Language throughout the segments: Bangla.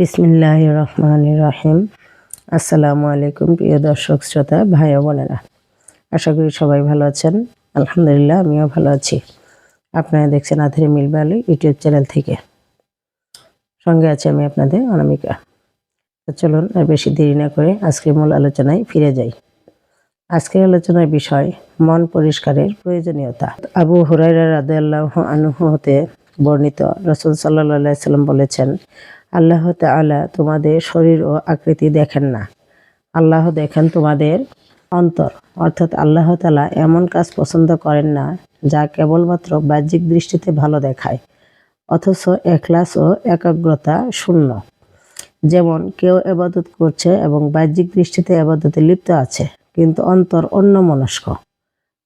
বিসমিল্লাহ রহমান রাহিম। আসসালামু আলাইকুম প্রিয় দর্শক, শ্রোতা, ভাই বোনেরা। আশা করি সবাই ভালো আছেন। আলহামদুলিল্লাহ, আমিও ভালো আছি। আপনারা দেখছেন আধেরি মিলবালি ইউটিউব চ্যানেল থেকে। সঙ্গে আছে আমি আপনাদের অনামিকা। তো চলুন আর বেশি দেরি না করে আজকের মূল আলোচনায় ফিরে যাই। আজকের আলোচনার বিষয়, মন পরিষ্কারের প্রয়োজনীয়তা। আবু হুরাইরা রাদেআল্লাহ আনহু হতে বর্ণিত রসুল সাল্লাহ সাল্লাম বলেছেন আল্লাহ তাআলা তোমাদের শরীর ও আকৃতি দেখেন না। আল্লাহ দেখেন তোমাদের অন্তর। অর্থাৎ আল্লাহ তালা এমন কাজ পছন্দ করেন না, যা কেবলমাত্র বাহ্যিক দৃষ্টিতে ভালো দেখায়, অথচ একলাস ও একাগ্রতা শূন্য। যেমন কেউ এবাদত করছে এবং বাহ্যিক দৃষ্টিতে এবাদতে লিপ্ত আছে, কিন্তু অন্তর অন্য মনস্ক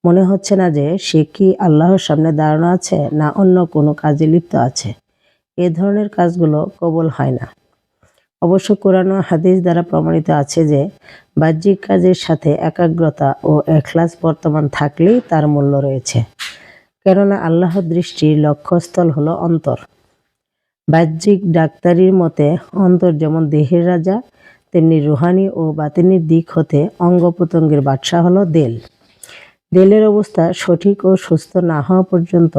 মনে হচ্ছে না যে সে কি আল্লাহর সামনে দাঁড়ানো আছে, না অন্য কোনো কাজে লিপ্ত আছে। এ ধরনের কাজগুলো কবল হয় না। অবশ্য কোরআন হাদিস দ্বারা প্রমাণিত আছে যে, বাহ্যিক কাজের সাথে একাগ্রতা ও এখলাস বর্তমান থাকলেই তার মূল্য রয়েছে। কেননা আল্লাহর দৃষ্টির লক্ষ্যস্থল হলো অন্তর। বাহ্যিক ডাক্তারির মতে, অন্তর যেমন দেহের রাজা, তেমনি রুহানি ও বাতিনির দিক হতে অঙ্গ প্রত্যঙ্গের বাদশা হলো দেল। দেলের অবস্থা সঠিক ও সুস্থ না হওয়া পর্যন্ত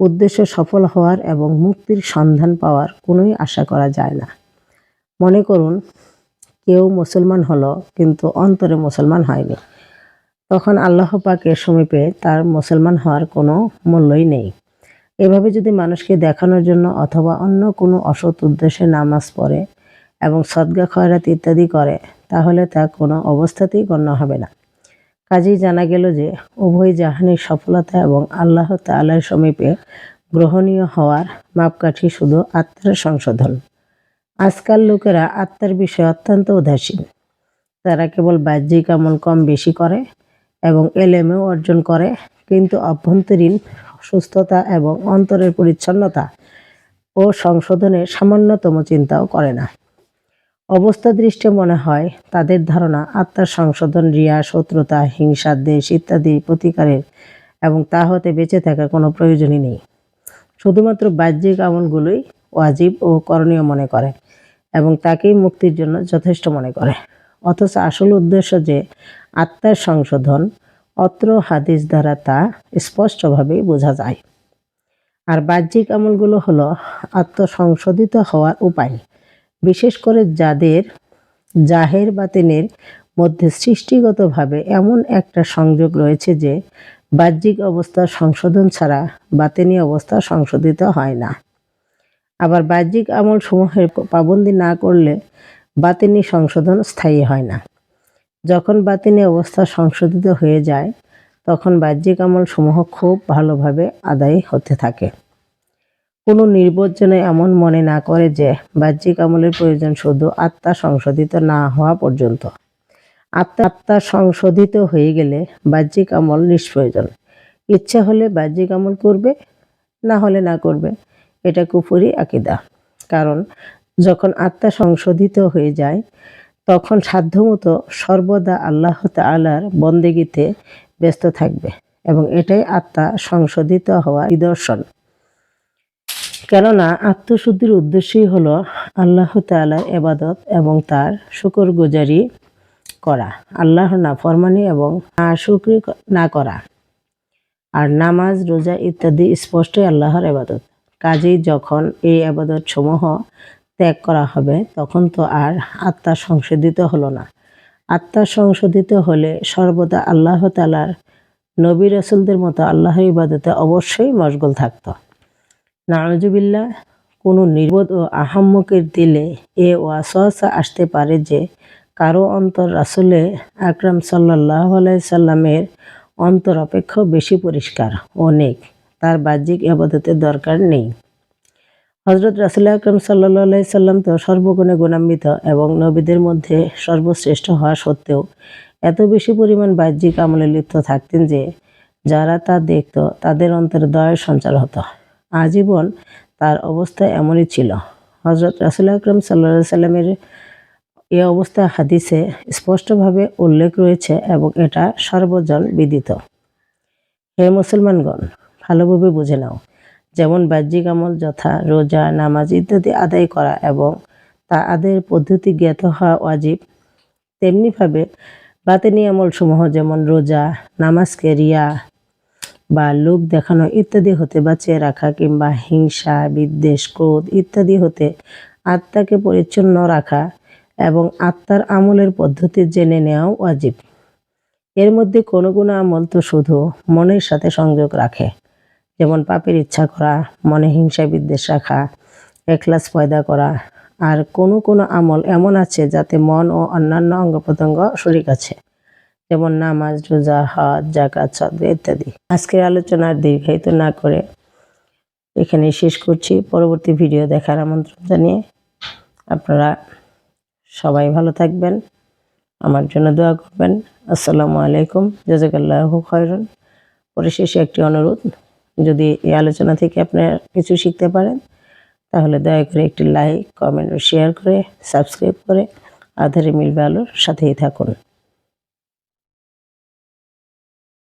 উদ্দেশ্য সফল হওয়ার এবং মুক্তির সন্ধান পাওয়ার কোনোই আশা করা যায় না। মনে করুন, কেউ মুসলমান হলো কিন্তু অন্তরে মুসলমান হয়নি। তখন আল্লাহ পাকের সমীপে তার মুসলমান হওয়ার কোনো মূল্যই নেই। এভাবে যদি মানুষকে দেখানোর জন্য অথবা অন্য কোনো অসৎ উদ্দেশ্যে নামাজ পড়ে এবং সদ্গা, খয়রাত ইত্যাদি করে, তাহলে তা কোনো অবস্থাতেই গণ্য হবে না। কাজেই জানা গেল যে উভয় জাহানের সফলতা এবং আল্লাহ তাল্লার সমীপে গ্রহণীয় হওয়ার মাপকাঠি শুধু আত্মার সংশোধন। আজকাল লোকেরা আত্মার বিষয়ে অত্যন্ত উদাসীন। তারা কেবল বাহ্যিক আমল কম বেশি করে এবং এলেমেও অর্জন করে, কিন্তু অভ্যন্তরীণ সুস্থতা এবং অন্তরের পরিচ্ছন্নতা ও সংশোধনের সামান্যতম চিন্তাও করে না। অবস্থা দৃষ্টে মনে হয় তাদের ধারণা আত্মার সংশোধন, রিয়া, শত্রুতা, হিংসা, দেশ ইত্যাদি প্রতিকারের এবং তা হতে বেঁচে থাকার কোনো প্রয়োজনই নেই। শুধুমাত্র বাহ্যিক আমলগুলোই ওয়াজিব ও করণীয় মনে করে এবং তাকেই মুক্তির জন্য যথেষ্ট মনে করে। অথচ আসল উদ্দেশ্য যে আত্মার সংশোধন অত্র হাদিস দ্বারা তা স্পষ্টভাবেই বোঝা যায়। আর বাহ্যিক আমলগুলো হলো আত্মসংশোধিত হওয়ার উপায়। বিশেষ করে যাদের জাহের বাতিনের মধ্যে সৃষ্টিগতভাবে এমন একটা সংযোগ রয়েছে যে বাহ্যিক অবস্থা সংশোধন ছাড়া বাতিনি অবস্থা সংশোধিত হয় না। আবার বাহ্যিক আমল সমূহের পাবন্দি না করলে বাতিনি সংশোধন স্থায়ী হয় না। যখন বাতিনি অবস্থা সংশোধিত হয়ে যায়, তখন বাহ্যিক আমল সমূহ খুব ভালোভাবে আদায় হতে থাকে। কোনো নির্বোধ যেন এমন মনে না করে যে বাহ্যিক আমলের প্রয়োজন শুধু আত্মা সংশোধিত না হওয়া পর্যন্ত। আত্মা আত্মা সংশোধিত হয়ে গেলে বাহ্যিক আমল নিষ্প্রয়োজন। ইচ্ছা হলে বাহ্যিক আমল করবে, না হলে না করবে, এটা কুফুরি আকিদা। কারণ যখন আত্মা সংশোধিত হয়ে যায়, তখন সাধ্যমতো সর্বদা আল্লাহ তালার বন্দেগিতে ব্যস্ত থাকবে এবং এটাই আত্মা সংশোধিত হওয়া নিদর্শন। কেননা আত্মশুদ্ধির উদ্দেশ্যই হল আল্লাহ তালার এবাদত এবং তার শুকর গুজারি করা আল্লাহর না ফরমানি এবং না শুক্রি না করা। আর নামাজ, রোজা ইত্যাদি স্পষ্টই আল্লাহর এবাদত কাজেই যখন এই আবাদত সমূহ ত্যাগ করা হবে, তখন তো আর আত্মা সংশোধিত হলো না। আত্মা সংশোধিত হলে সর্বদা আল্লাহ তালার নবী রসুলদের মতো আল্লাহর ইবাদতে অবশ্যই মশগুল থাকতো। নারজুবিল্লা, কোনো নির্বোধ ও আহাম্মকের দিলে এ ওয়াসওয়াসা আসতে পারে যে কারও অন্তর রাসুলে আকরাম সাল্লাহ সাল্লামের অন্তর অপেক্ষা বেশি পরিষ্কার অনেক তার বাহ্যিক আবাদতের দরকার নেই। হজরত রাসুল আকরম সাল্লা সাল্লাম তো সর্বগুণে গুণান্বিত এবং নবীদের মধ্যে সর্বশ্রেষ্ঠ হওয়া সত্ত্বেও এত বেশি পরিমাণ বাহ্যিক আমলে লিপ্ত থাকতেন যে যারা তা দেখত তাদের অন্তরে দয়ের সঞ্চার হতো। আজীবন তার অবস্থা এমনই ছিল। হজরত রাসুল আকরম সাল্লা সাল্লামের এ অবস্থা হাদিসে স্পষ্টভাবে উল্লেখ রয়েছে এবং এটা সর্বজন বিদিত। হে মুসলমানগণ, ভালোভাবে বুঝে নাও, যেমন বাহ্যিক আমল যথা, রোজা, নামাজ ইত্যাদি আদায় করা এবং তাদের পদ্ধতি জ্ঞাত হওয়া ওয়াজিব, তেমনিভাবে বাতেনি আমলসমূহ যেমন রোজা, নামাজকে রিয়া বা লোক দেখানো ইত্যাদি হতে বাঁচিয়ে রাখা কিংবা হিংসা, বিদ্বেষ, ক্রোধ ইত্যাদি হতে আত্মাকে পরিচ্ছন্ন রাখা এবং আত্মার আমলের পদ্ধতি জেনে নেওয়াও ওয়াজিব। এর মধ্যে কোনো কোনো আমল তো শুধু মনের সাথে সংযোগ রাখে। যেমন পাপের ইচ্ছা করা, মনে হিংসা, বিদ্বেষ রাখা একলাস পয়দা করা। আর কোনো কোনো আমল এমন আছে যাতে মন ও অন্যান্য অঙ্গ প্রত্যঙ্গ শরিক আছে যেমন নামাজ, রোজা হাত জাকাত সদকা ইত্যাদি। আজকের আলোচনার দীর্ঘায়িত না করে এখানে শেষ করছি। পরবর্তী ভিডিও দেখার আমন্ত্রণ জানিয়ে আপনারা সবাই ভালো থাকবেন, আমার জন্য দোয়া করবেন। আসসালামু আলাইকুম, জাজাকাল্লাহ খয়রন। পরিশেষে একটি অনুরোধ, যদি এই আলোচনা থেকে আপনারা কিছু শিখতে পারেন, তাহলে দয়া করে একটি লাইক, কমেন্ট ও শেয়ার করে, সাবস্ক্রাইব করে আধারে মিলবে আলোর সাথেই থাকুন।